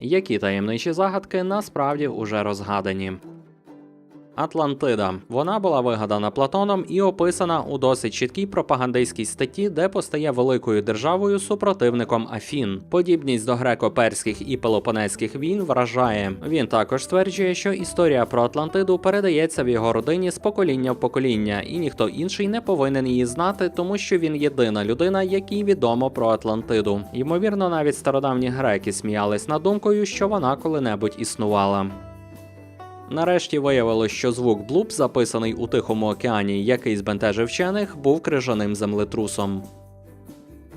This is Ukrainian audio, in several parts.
Які таємничі загадки насправді уже розгадані. Атлантида. Вона була вигадана Платоном і описана у досить чіткій пропагандистській статті, де постає великою державою супротивником Афін. Подібність до греко-перських і пелопонезьких війн вражає. Він також стверджує, що історія про Атлантиду передається в його родині з покоління в покоління, і ніхто інший не повинен її знати, тому що він єдина людина, якій відомо про Атлантиду. Ймовірно, навіть стародавні греки сміялись над думкою, що вона коли-небудь існувала. Нарешті виявилось, що звук блуп, записаний у Тихому океані, який збентежив вчених, був крижаним землетрусом.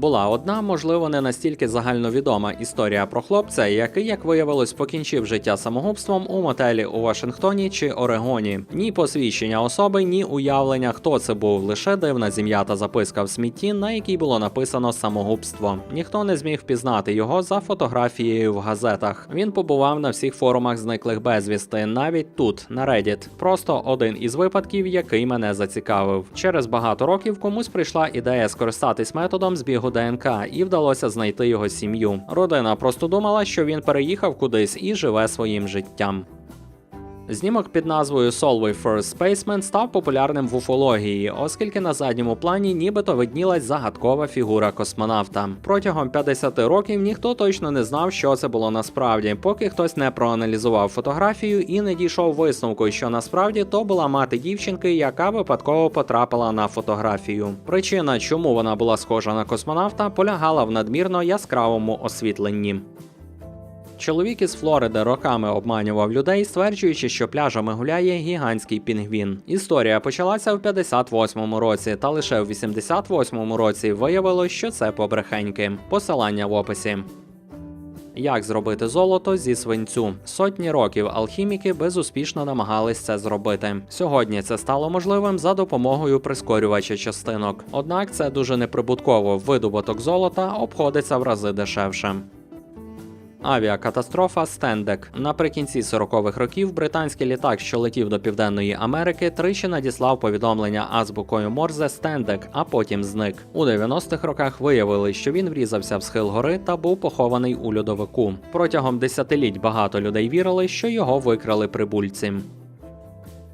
Була одна, можливо, не настільки загальновідома історія про хлопця, який, як виявилось, покінчив життя самогубством у мотелі у Вашингтоні чи Орегоні. Ні посвідчення особи, ні уявлення, хто це був, лише дивна зім'ята записка в смітті, на якій було написано самогубство. Ніхто не зміг впізнати його за фотографією в газетах. Він побував на всіх форумах зниклих безвісти, навіть тут, на Reddit. Просто один із випадків, який мене зацікавив. Через багато років комусь прийшла ідея скористатись методом збігу ДНК, і вдалося знайти його сім'ю. Родина просто думала, що він переїхав кудись і живе своїм життям. Знімок під назвою Solway First Spaceman став популярним в уфології, оскільки на задньому плані нібито виднілась загадкова фігура космонавта. Протягом 50 років ніхто точно не знав, що це було насправді, поки хтось не проаналізував фотографію і не дійшов висновку, що насправді то була мати дівчинки, яка випадково потрапила на фотографію. Причина, чому вона була схожа на космонавта, полягала в надмірно яскравому освітленні. Чоловік із Флориди роками обманював людей, стверджуючи, що пляжами гуляє гігантський пінгвін. Історія почалася в 58-му році, та лише в 88-му році виявилось, що це побрехеньки. Посилання в описі. Як зробити золото зі свинцю? Сотні років алхіміки безуспішно намагались це зробити. Сьогодні це стало можливим за допомогою прискорювача частинок. Однак це дуже неприбутково. Видобуток золота обходиться в рази дешевше. Авіакатастрофа Стендек. Наприкінці 40-х років британський літак, що летів до Південної Америки, тричі надіслав повідомлення азбукою Морзе Стендек, а потім зник. У 90-х роках виявили, що він врізався в схил гори та був похований у льодовику. Протягом десятиліть багато людей вірили, що його викрали прибульці.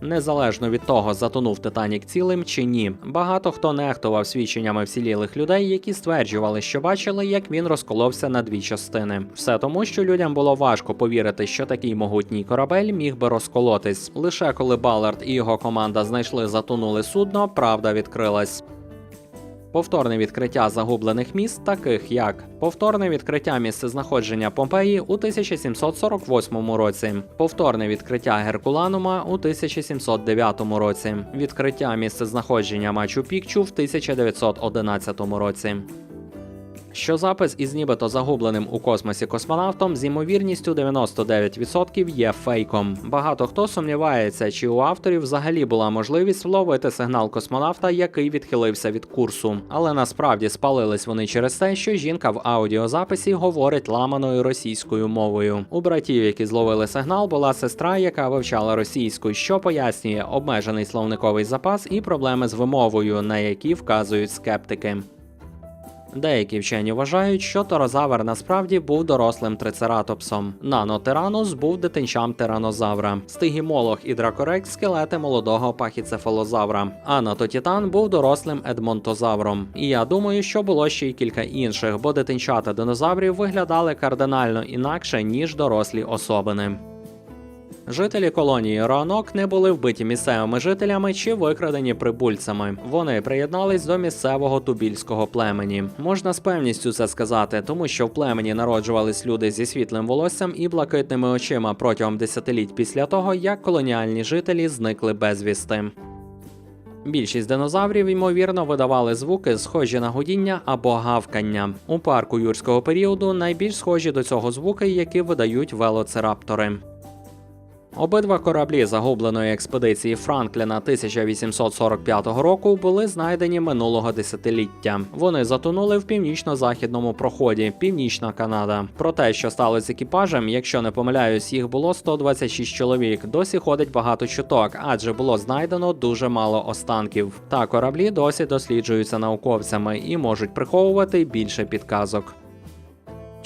Незалежно від того, затонув Титанік цілим чи ні, багато хто нехтував свідченнями вцілілих людей, які стверджували, що бачили, як він розколовся на дві частини. Все тому, що людям було важко повірити, що такий могутній корабель міг би розколотись. Лише коли Баллард і його команда знайшли затонуле судно, правда відкрилась. Повторне відкриття загублених міст, таких як повторне відкриття місцезнаходження Помпеї у 1748 році, повторне відкриття Геркуланума у 1709 році, відкриття місцезнаходження Мачу Пікчу в 1911 році. Що запис із нібито загубленим у космосі космонавтом з ймовірністю 99% є фейком. Багато хто сумнівається, чи у авторів взагалі була можливість вловити сигнал космонавта, який відхилився від курсу. Але насправді спалились вони через те, що жінка в аудіозаписі говорить ламаною російською мовою. У братів, які зловили сигнал, була сестра, яка вивчала російську, що пояснює обмежений словниковий запас і проблеми з вимовою, на які вказують скептики. Деякі вчені вважають, що торозавр насправді був дорослим трицератопсом. Нанотиранус був дитинчам тиранозавра. Стигімолог і дракорекс скелети молодого пахіцефалозавра. А натотітан був дорослим едмонтозавром. І я думаю, що було ще й кілька інших, бо дитинчата динозаврів виглядали кардинально інакше ніж дорослі особини. Жителі колонії Роанок не були вбиті місцевими жителями чи викрадені прибульцями. Вони приєднались до місцевого тубільського племені. Можна з певністю це сказати, тому що в племені народжувались люди зі світлим волоссям і блакитними очима протягом десятиліть після того, як колоніальні жителі зникли безвісти. Більшість динозаврів, ймовірно, видавали звуки, схожі на гудіння або гавкання. У парку юрського періоду найбільш схожі до цього звуки, які видають велоцираптори. Обидва кораблі загубленої експедиції Франкліна 1845 року були знайдені минулого десятиліття. Вони затонули в північно-західному проході, Північна Канада. Про те, що сталося з екіпажем, якщо не помиляюсь, їх було 126 чоловік. Досі ходить багато чуток, адже було знайдено дуже мало останків. Та кораблі досі досліджуються науковцями і можуть приховувати більше підказок.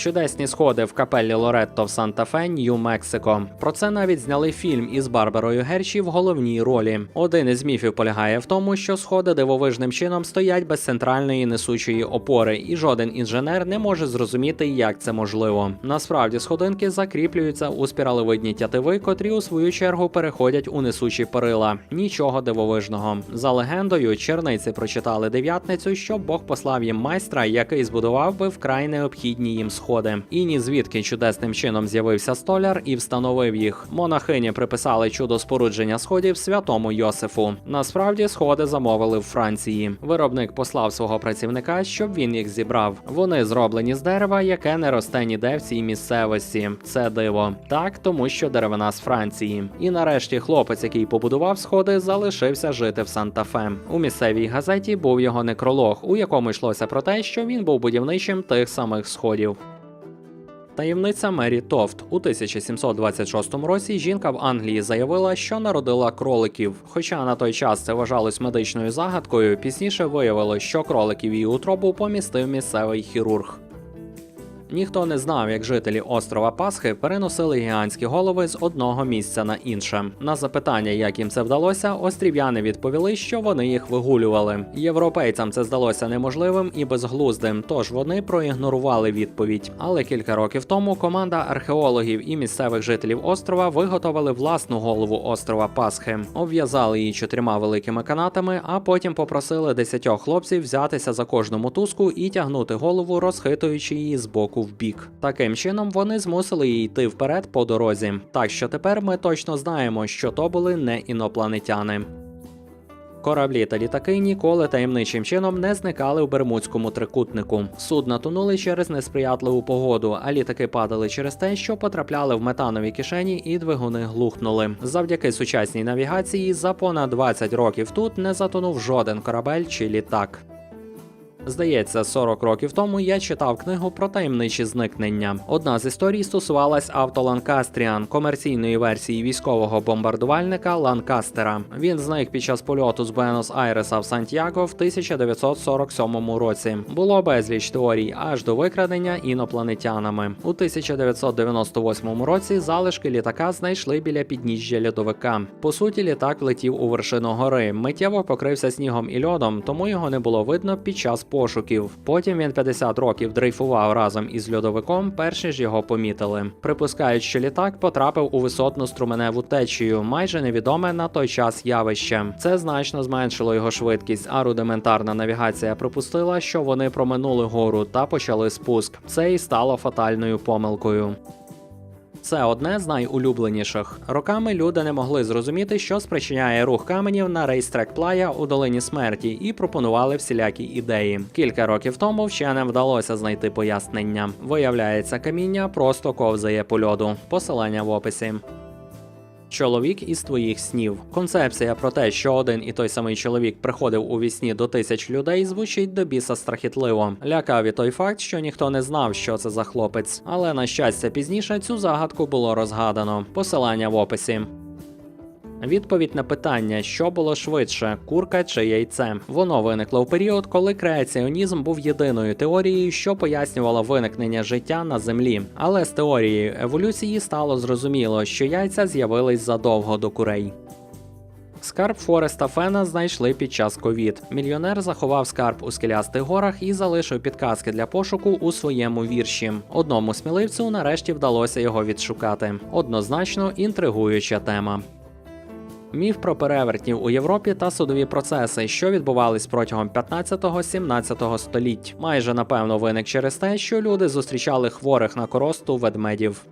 Чудесні сходи в капеллі Лоретто в Санта-Фе, Нью-Мексико. Про це навіть зняли фільм із Барбарою Герші в головній ролі. Один із міфів полягає в тому, що сходи дивовижним чином стоять без центральної несучої опори, і жоден інженер не може зрозуміти, як це можливо. Насправді сходинки закріплюються у спіралевидні тятиви, котрі у свою чергу переходять у несучі перила. Нічого дивовижного. За легендою, черниці прочитали дев'ятницю, що Бог послав їм майстра, який збудував би вкрай необхідні їм сходи. І ні звідки чудесним чином з'явився столяр і встановив їх. Монахині приписали чудо спорудження сходів святому Йосифу. Насправді сходи замовили в Франції. Виробник послав свого працівника, щоб він їх зібрав. Вони зроблені з дерева, яке не росте ніде в цій місцевості. Це диво. Так, тому що деревина з Франції. І нарешті хлопець, який побудував сходи, залишився жити в Санта-Фе. У місцевій газеті був його некролог, у якому йшлося про те, що він був будівничим тих самих сходів. Таємниця Мері Тофт у 1726 році жінка в Англії заявила, що народила кроликів. Хоча на той час це вважалось медичною загадкою, пізніше виявилось, що кроликів її утробу помістив місцевий хірург. Ніхто не знав, як жителі острова Пасхи переносили гігантські голови з одного місця на інше. На запитання, як їм це вдалося, острів'яни відповіли, що вони їх вигулювали. Європейцям це здалося неможливим і безглуздим, тож вони проігнорували відповідь. Але кілька років тому команда археологів і місцевих жителів острова виготовили власну голову острова Пасхи, обв'язали її чотирма великими канатами, а потім попросили десятьох хлопців взятися за кожну мотузку і тягнути голову, розхитуючи її з боку в бік. Таким чином вони змусили її йти вперед по дорозі. Так що тепер ми точно знаємо, що то були не інопланетяни. Кораблі та літаки ніколи таємничим чином не зникали в Бермудському трикутнику. Судна тонули через несприятливу погоду, а літаки падали через те, що потрапляли в метанові кишені і двигуни глухнули. Завдяки сучасній навігації за понад 20 років тут не затонув жоден корабель чи літак. Здається, 40 років тому я читав книгу про таємничі зникнення. Одна з історій стосувалась авто Ланкастріан, комерційної версії військового бомбардувальника Ланкастера. Він зник під час польоту з Буенос-Айреса в Сантьяго в 1947 році. Було безліч теорій аж до викрадення інопланетянами. У 1998 році залишки літака знайшли біля підніжжя льодовика. По суті, літак летів у вершину гори, миттєво покрився снігом і льодом, тому його не було видно під час пошуків. Потім він 50 років дрейфував разом із льодовиком, перші ж його помітили. Припускають, що літак потрапив у висотну струменеву течію, майже невідоме на той час явище. Це значно зменшило його швидкість, а рудиментарна навігація припустила, що вони проминули гору та почали спуск. Це і стало фатальною помилкою. Це одне з найулюбленіших. Роками люди не могли зрозуміти, що спричиняє рух каменів на рейстрек Плая у долині смерті, і пропонували всілякі ідеї. Кілька років тому вченим вдалося знайти пояснення. Виявляється, каміння просто ковзає по льоду. Посилання в описі. Чоловік із твоїх снів. Концепція про те, що один і той самий чоловік приходив у вісні до тисяч людей, звучить до біса страхітливо. Лякав і той факт, що ніхто не знав, що це за хлопець. Але на щастя, пізніше цю загадку було розгадано. Посилання в описі. Відповідь на питання, що було швидше, курка чи яйце. Воно виникло в період, коли креаціонізм був єдиною теорією, що пояснювала виникнення життя на землі. Але з теорією еволюції стало зрозуміло, що яйця з'явились задовго до курей. Скарб Фореста Фена знайшли під час ковід. Мільйонер заховав скарб у скелястих горах і залишив підказки для пошуку у своєму вірші. Одному сміливцю нарешті вдалося його відшукати. Однозначно інтригуюча тема. Міф про перевертнів у Європі та судові процеси, що відбувались протягом 15-17 століть. Майже напевно виник через те, що люди зустрічали хворих на коросту ведмедів.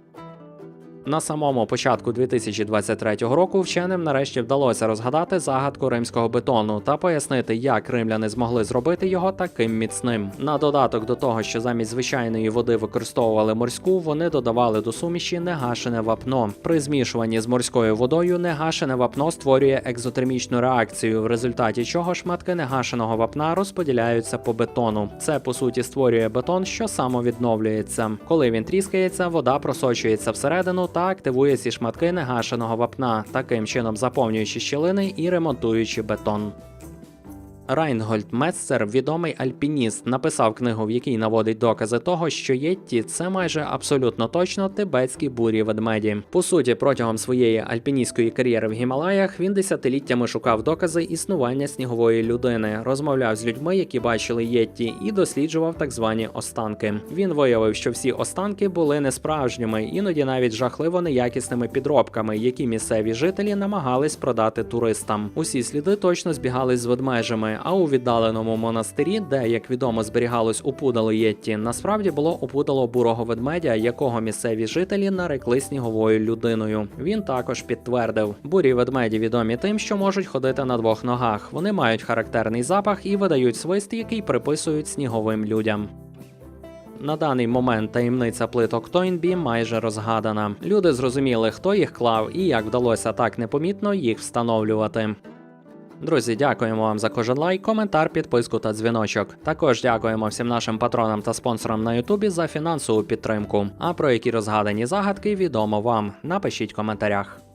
На самому початку 2023 року вченим нарешті вдалося розгадати загадку римського бетону та пояснити, як римляни змогли зробити його таким міцним. На додаток до того, що замість звичайної води використовували морську, вони додавали до суміші негашене вапно. При змішуванні з морською водою негашене вапно створює екзотермічну реакцію, в результаті чого шматки негашеного вапна розподіляються по бетону. Це по суті створює бетон, що самовідновлюється. Коли він тріскається, вода просочується всередину та активує ці шматки негашеного вапна, таким чином заповнюючи щілини і ремонтуючи бетон. Райнгольд Метцер, відомий альпініст, написав книгу, в якій наводить докази того, що Єтті це майже абсолютно точно тибетські бурі ведмеді. По суті, протягом своєї альпіністської кар'єри в Гімалаях він десятиліттями шукав докази існування снігової людини, розмовляв з людьми, які бачили Єтті, і досліджував так звані останки. Він виявив, що всі останки були несправжніми, іноді навіть жахливо неякісними підробками, які місцеві жителі намагались продати туристам. Усі сліди точно збігались з ведмежами. А у віддаленому монастирі, де як відомо зберігалось опудало Єтті, насправді було опудало бурого ведмедя, якого місцеві жителі нарекли сніговою людиною. Він також підтвердив: бурі ведмеді відомі тим, що можуть ходити на двох ногах. Вони мають характерний запах і видають свист, який приписують сніговим людям. На даний момент таємниця плиток Тойнбі майже розгадана. Люди зрозуміли, хто їх клав і як вдалося так непомітно їх встановлювати. Друзі, дякуємо вам за кожен лайк, коментар, підписку та дзвіночок. Також дякуємо всім нашим патронам та спонсорам на Ютубі за фінансову підтримку. А про які розгадані загадки відомо вам. Напишіть в коментарях.